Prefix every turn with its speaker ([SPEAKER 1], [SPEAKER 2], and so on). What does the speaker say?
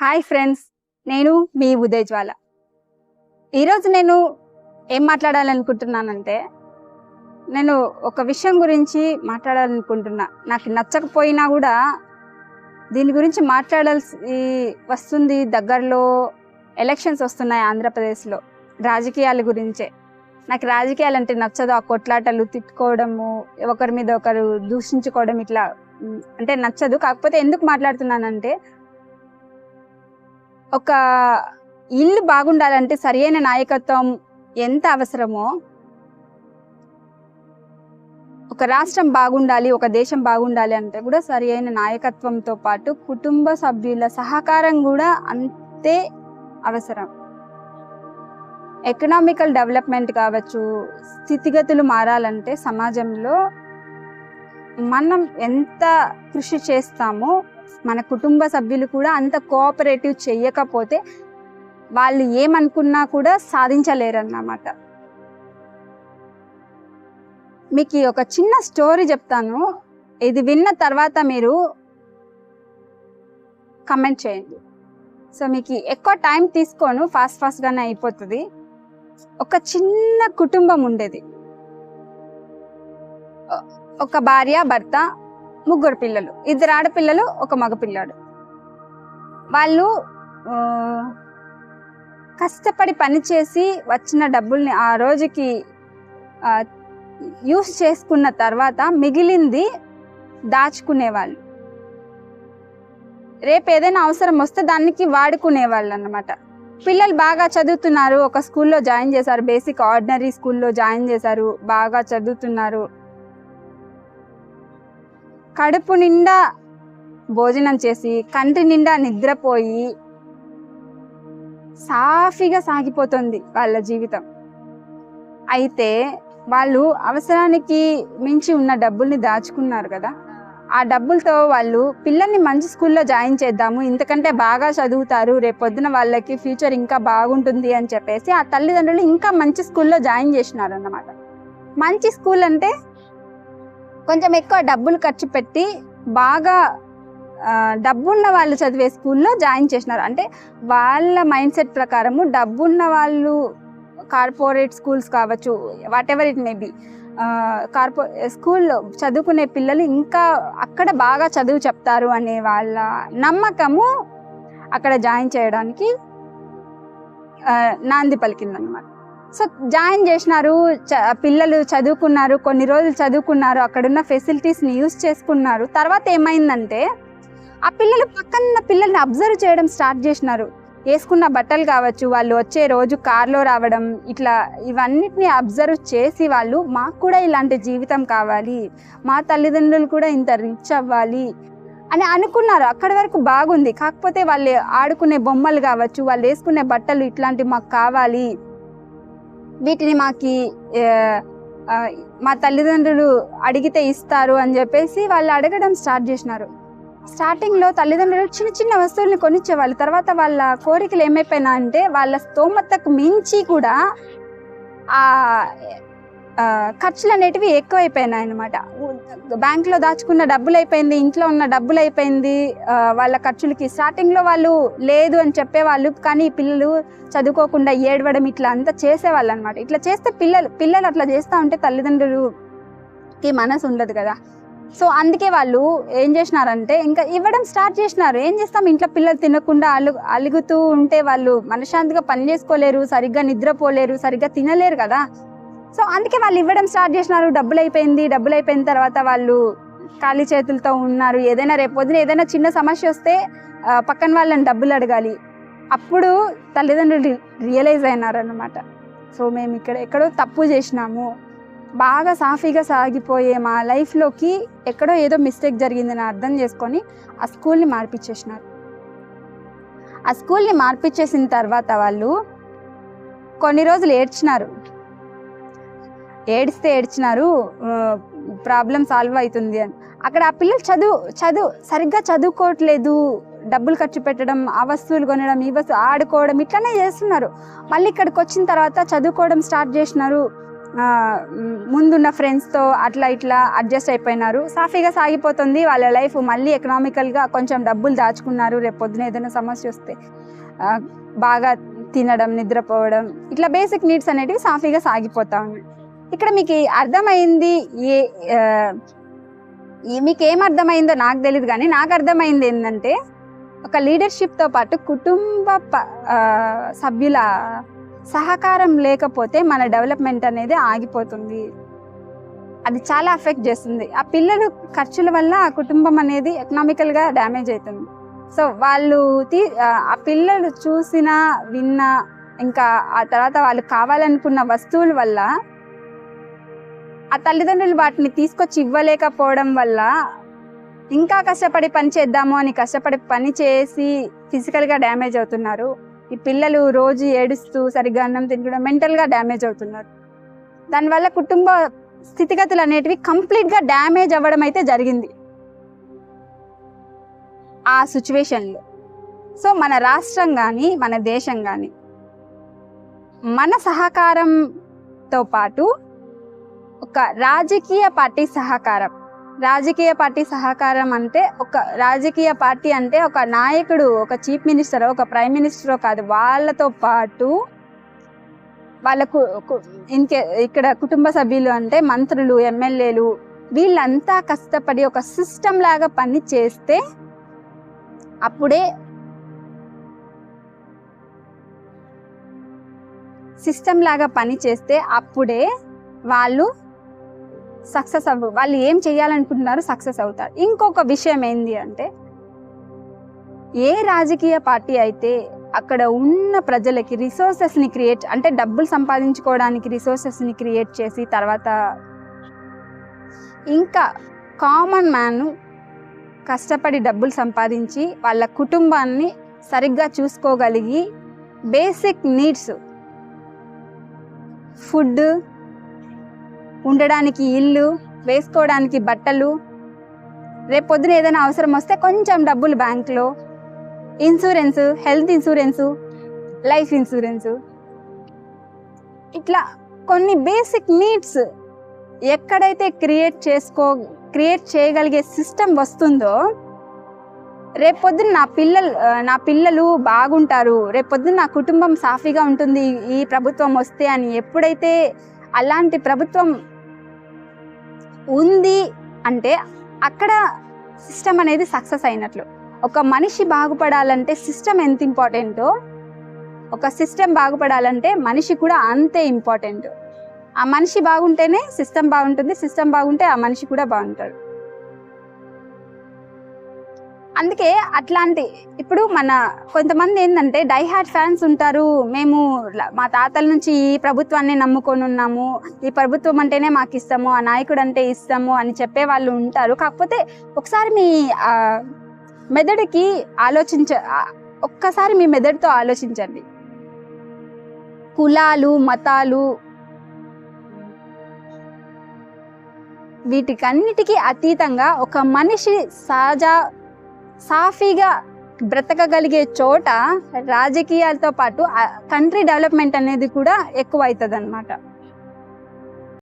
[SPEAKER 1] Hi friends నేను మీ ఉదయ్ జ్వాల. ఈరోజు నేను ఏం మాట్లాడాలనుకుంటున్నానంటే నేను ఒక విషయం గురించి మాట్లాడాలనుకుంటున్నా. నాకు నచ్చకపోయినా కూడా దీని గురించి మాట్లాడాల్సి వస్తుంది దగ్గరలో ఎలక్షన్స్ వస్తున్నాయి ఆంధ్రప్రదేశ్లో రాజకీయాల గురించే. నాకు రాజకీయాలు అంటే నచ్చదు ఆ కొట్లాటలు తిట్టుకోవడము ఒకరి మీద ఒకరు దూషించుకోవడం ఇట్లా అంటే నచ్చదు. కాకపోతే ఎందుకు మాట్లాడుతున్నానంటే ఒక ఇల్లు బాగుండాలంటే సరియైన నాయకత్వం ఎంత అవసరమో? ఒక రాష్ట్రం బాగుండాలి ఒక దేశం బాగుండాలి అంటే కూడా సరి అయిన నాయకత్వంతో పాటు కుటుంబ సభ్యుల సహకారం కూడా అంతే అవసరం. ఎకనామికల్ డెవలప్మెంట్ కావచ్చు స్థితిగతులు మారాలంటే సమాజంలో మనం ఎంత కృషి చేస్తామో మన కుటుంబ సభ్యులు కూడా అంత కోఆపరేటివ్ చెయ్యకపోతే వాళ్ళు ఏమనుకున్నా కూడా సాధించలేరన్నమాట. మీకు ఒక చిన్న స్టోరీ చెప్తాను. ఇది విన్న తర్వాత మీరు కమెంట్ చేయండి. సో మీకు ఎక్కువ టైం తీసుకోను ఫాస్ట్ ఫాస్ట్గానే అయిపోతుంది. ఒక చిన్న కుటుంబం ఉండేది. ఒక భార్య భర్త ముగ్గురు పిల్లలు. ఇద్దరు ఆడపిల్లలు ఒక మగ పిల్లాడు వాళ్ళు కష్టపడి పనిచేసి వచ్చిన డబ్బుల్ని ఆ రోజుకి యూస్ చేసుకున్న తర్వాత మిగిలింది దాచుకునేవాళ్ళు. రేపు ఏదైనా అవసరం వస్తే దానికి వాడుకునేవాళ్ళు అన్నమాట పిల్లలు బాగా చదువుతున్నారు ఒక స్కూల్లో జాయిన్ చేశారు బేసిక్ ఆర్డినరీ స్కూల్లో జాయిన్ చేశారు బాగా చదువుతున్నారు. కడుపు నిండా భోజనం చేసి కంటి నిండా నిద్రపోయి సాఫీగా సాగిపోతుంది వాళ్ళ జీవితం. అయితే వాళ్ళు అవసరానికి మించి ఉన్న డబ్బుల్ని దాచుకున్నారు కదా. ఆ డబ్బులతో వాళ్ళు పిల్లల్ని మంచి స్కూల్లో జాయిన్ చేద్దాము ఇంతకంటే బాగా చదువుతారు రేపొద్దున వాళ్ళకి ఫ్యూచర్ ఇంకా బాగుంటుంది అని చెప్పేసి ఆ తల్లిదండ్రులు ఇంకా మంచి స్కూల్లో జాయిన్ చేసినారు అన్నమాట మంచి స్కూల్ అంటే కొంచెం ఎక్కువ డబ్బులు ఖర్చు పెట్టి బాగా డబ్బున్న వాళ్ళు చదివే స్కూల్లో జాయిన్ చేసినారు. అంటే వాళ్ళ మైండ్ సెట్ ప్రకారము డబ్బున్న వాళ్ళు కార్పొరేట్ స్కూల్స్ కావచ్చు whatever it may be కార్పొ స్కూల్లో చదువుకునే పిల్లలు ఇంకా అక్కడ బాగా చదువు చెప్తారు అనే వాళ్ళ నమ్మకము అక్కడ జాయిన్ చేయడానికి నాంది పలికిందనమాట సో జాయిన్ చేసినారు చ- పిల్లలు చదువుకున్నారు కొన్ని రోజులు చదువుకున్నారు అక్కడున్న ఫెసిలిటీస్ని యూస్ చేసుకున్నారు. తర్వాత ఏమైందంటే ఆ పిల్లలు పక్కన పిల్లల్ని అబ్జర్వ్ చేయడం స్టార్ట్ చేసినారు. వేసుకున్న బట్టలు కావచ్చు వాళ్ళు వచ్చే రోజు కార్లో రావడం ఇట్లా ఇవన్నిటిని అబ్జర్వ్ చేసి వాళ్ళు మాకు కూడా ఇలాంటి జీవితం కావాలి మా తల్లిదండ్రులు కూడా ఇంత రిచ్ అవ్వాలి అని అనుకున్నారు. అక్కడి వరకు బాగుంది. కాకపోతే వాళ్ళు ఆడుకునే బొమ్మలు కావచ్చు వాళ్ళు వేసుకునే బట్టలు ఇట్లాంటివి మాకు కావాలి వీటిని మాకి మా తల్లిదండ్రులు అడిగితే ఇస్తారు అని చెప్పేసి వాళ్ళు అడగడం స్టార్ట్ చేసినారు. స్టార్టింగ్లో తల్లిదండ్రులు చిన్న చిన్న వస్తువుల్ని కొనిచ్చేవాళ్ళు. తర్వాత వాళ్ళ కోరికలు ఏమైపోయినా అంటే వాళ్ళ స్తోమతకు మించి కూడా ఖర్చులు అనేటివి ఎక్కువైపోయినాయి అనమాట బ్యాంక్లో దాచుకున్న డబ్బులు అయిపోయింది ఇంట్లో ఉన్న డబ్బులు అయిపోయింది వాళ్ళ ఖర్చులకి. స్టార్టింగ్లో వాళ్ళు లేదు అని చెప్పేవాళ్ళు కానీ పిల్లలు చదువుకోకుండా ఏడవడం ఇట్లా అంతా చేసేవాళ్ళు అనమాట ఇట్లా చేస్తే పిల్లలు పిల్లలు అట్లా చేస్తూ ఉంటే తల్లిదండ్రులకి మనసు ఉండదు కదా. సో అందుకే వాళ్ళు ఏం చేసినారంటే ఇంకా ఇవ్వడం స్టార్ట్ చేసినారు. ఏం చేస్తాం? ఇంట్లో పిల్లలు తినకుండా అలు అలుగుతూ ఉంటే వాళ్ళు మనశ్శాంతిగా పని చేసుకోలేరు సరిగ్గా నిద్రపోలేరు సరిగ్గా తినలేరు కదా. సో అందుకే వాళ్ళు ఇవ్వడం స్టార్ట్ చేసినారు. డబ్బులు అయిపోయింది డబ్బులు అయిపోయిన తర్వాత వాళ్ళు ఖాళీ చేతులతో ఉన్నారు. ఏదైనా రేపు పొద్దున ఏదైనా చిన్న సమస్య వస్తే పక్కన వాళ్ళని డబ్బులు అడగాలి. అప్పుడు తల్లిదండ్రులు రియలైజ్ అయినారు అనమాట సో మేము ఇక్కడ ఎక్కడో తప్పు చేసినాము. బాగా సాఫీగా సాగిపోయే మా లైఫ్లోకి ఎక్కడో ఏదో మిస్టేక్ జరిగిందని అర్థం చేసుకొని ఆ స్కూల్ని మార్పిచ్చేసినారు. ఆ స్కూల్ని మార్పిచ్చేసిన తర్వాత వాళ్ళు కొన్ని రోజులు ఏడ్చినారు. ఏడిస్తే ఏడ్చినారు ప్రాబ్లం సాల్వ్ అవుతుంది అని. అక్కడ ఆ పిల్లలు చదువు చదువు సరిగ్గా చదువుకోవట్లేదు. డబ్బులు ఖర్చు పెట్టడం ఆ వస్తువులు కొనడం ఈ వస్తువు ఆడుకోవడం ఇట్లనే చేస్తున్నారు. మళ్ళీ ఇక్కడికి వచ్చిన తర్వాత చదువుకోవడం స్టార్ట్ చేసినారు. ముందున్న ఫ్రెండ్స్తో అట్లా ఇట్లా అడ్జస్ట్ అయిపోయినారు. సాఫీగా సాగిపోతుంది వాళ్ళ లైఫ్ మళ్ళీ ఎకనామికల్గా కొంచెం డబ్బులు దాచుకున్నారు. రేపు పొద్దున ఏదైనా సమస్య వస్తే బాగా తినడం నిద్రపోవడం ఇట్లా బేసిక్ నీడ్స్ అనేటివి సాఫీగా సాగిపోతా ఉన్నాయి. ఇక్కడ మీకు అర్థమైంది ఏ మీకు ఏం అర్థమైందో నాకు తెలియదు కానీ నాకు అర్థమైంది ఏంటంటే ఒక లీడర్షిప్తో పాటు కుటుంబ ప- సభ్యుల సహకారం లేకపోతే మన డెవలప్మెంట్ అనేది ఆగిపోతుంది. అది చాలా అఫెక్ట్ చేస్తుంది. ఆ పిల్లలు ఖర్చుల వల్ల ఆ కుటుంబం అనేది ఎకనామికల్గా డ్యామేజ్ అవుతుంది. సో వాళ్ళు తీ ఆ- ఆ పిల్లలు చూసిన విన్న ఇంకా ఆ తర్వాత వాళ్ళు కావాలనుకున్న వస్తువుల వల్ల ఆ తల్లిదండ్రులు వాటిని తీసుకొచ్చి ఇవ్వలేకపోవడం వల్ల ఇంకా కష్టపడి పని చేద్దాము అని కష్టపడి పని చేసి ఫిజికల్గా డ్యామేజ్ అవుతున్నారు. ఈ పిల్లలు రోజు ఏడుస్తూ సరిగ్గా అన్నం తినడం మెంటల్గా డ్యామేజ్ అవుతున్నారు. దానివల్ల కుటుంబ స్థితిగతులు అనేటివి కంప్లీట్గా డ్యామేజ్ అవ్వడం అయితే జరిగింది. ఆ సిచ్యువేషన్లో సో మన రాష్ట్రం కానీ మన దేశం కానీ మన సహకారంతో పాటు ఒక రాజకీయ పార్టీ సహకారం. రాజకీయ పార్టీ సహకారం అంటే ఒక రాజకీయ పార్టీ అంటే ఒక నాయకుడు ఒక చీఫ్ మినిస్టర్ ఒక ప్రైమ్ మినిస్టర్ కాదు వాళ్ళతో పాటు వాళ్ళకు ఇంకే ఇన్కే ఇక్కడ కుటుంబ సభ్యులు అంటే మంత్రులు ఎమ్మెల్యేలు వీళ్ళంతా కష్టపడి ఒక సిస్టమ్ లాగా పని చేస్తే అప్పుడే సిస్టమ్ లాగా పని చేస్తే అప్పుడే వాళ్ళు సక్సెస్ అవ్వ వాళ్ళు ఏం చేయాలనుకుంటున్నారు సక్సెస్ అవుతారు. ఇంకొక విషయం ఏంది అంటే ఏ రాజకీయ పార్టీ అయితే అక్కడ ఉన్న ప్రజలకి రిసోర్సెస్ని క్రియేట్ అంటే డబ్బులు సంపాదించుకోవడానికి రిసోర్సెస్ని క్రియేట్ చేసి తర్వాత ఇంకా కామన్ మ్యాన్ కష్టపడి డబ్బులు సంపాదించి వాళ్ళ కుటుంబాన్ని సరిగ్గా చూసుకోగలిగి బేసిక్ నీడ్స్ ఫుడ్ ఉండడానికి ఇల్లు వేసుకోవడానికి బట్టలు. రేపు పొద్దున ఏదైనా అవసరం వస్తే కొంచెం డబ్బులు బ్యాంక్లో. Insurance health insurance life insurance. ఇట్లా కొన్ని బేసిక్ నీడ్స్ ఎక్కడైతే క్రియేట్ చేసుకో క్రియేట్ చేయగలిగే సిస్టమ్ వస్తుందో రేపొద్దున నా పిల్లలు నా పిల్లలు బాగుంటారు. రేపొద్దున నా కుటుంబం సాఫీగా ఉంటుంది. ఈ ప్రభుత్వం వస్తే అని ఎప్పుడైతే అలాంటి ప్రభుత్వం ఉంది అంటే అక్కడ సిస్టమ్ అనేది సక్సెస్ అయినట్లు. ఒక మనిషి బాగుపడాలంటే సిస్టమ్ ఎంత ఇంపార్టెంటో ఒక సిస్టమ్ బాగుపడాలంటే మనిషి కూడా అంతే ఇంపార్టెంట్ ఆ మనిషి బాగుంటేనే సిస్టమ్ బాగుంటుంది సిస్టమ్ బాగుంటే ఆ మనిషి కూడా బాగుంటాడు. అందుకే అట్లాంటి ఇప్పుడు మన కొంతమంది ఏంటంటే డైహార్ట్ ఫ్యాన్స్ ఉంటారు. మేము మా తాతల నుంచి ఈ ప్రభుత్వాన్ని నమ్ముకొని ఉన్నాము. ఈ ప్రభుత్వం అంటేనే మాకు ఇష్టము ఆ నాయకుడు అంటే ఇష్టము అని చెప్పే వాళ్ళు ఉంటారు. కాకపోతే ఒకసారి మీ మెదడుకి ఆలోచించ ఒక్కసారి మీ మెదడుతో ఆలోచించండి. కులాలు మతాలు వీటికన్నిటికీ అతీతంగా ఒక మనిషి సహజ సాఫీగా బ్రతకగలిగే చోట రాజకీయాలతో పాటు కంట్రీ డెవలప్మెంట్ అనేది కూడా ఎక్కువ అవుతుంది అనమాట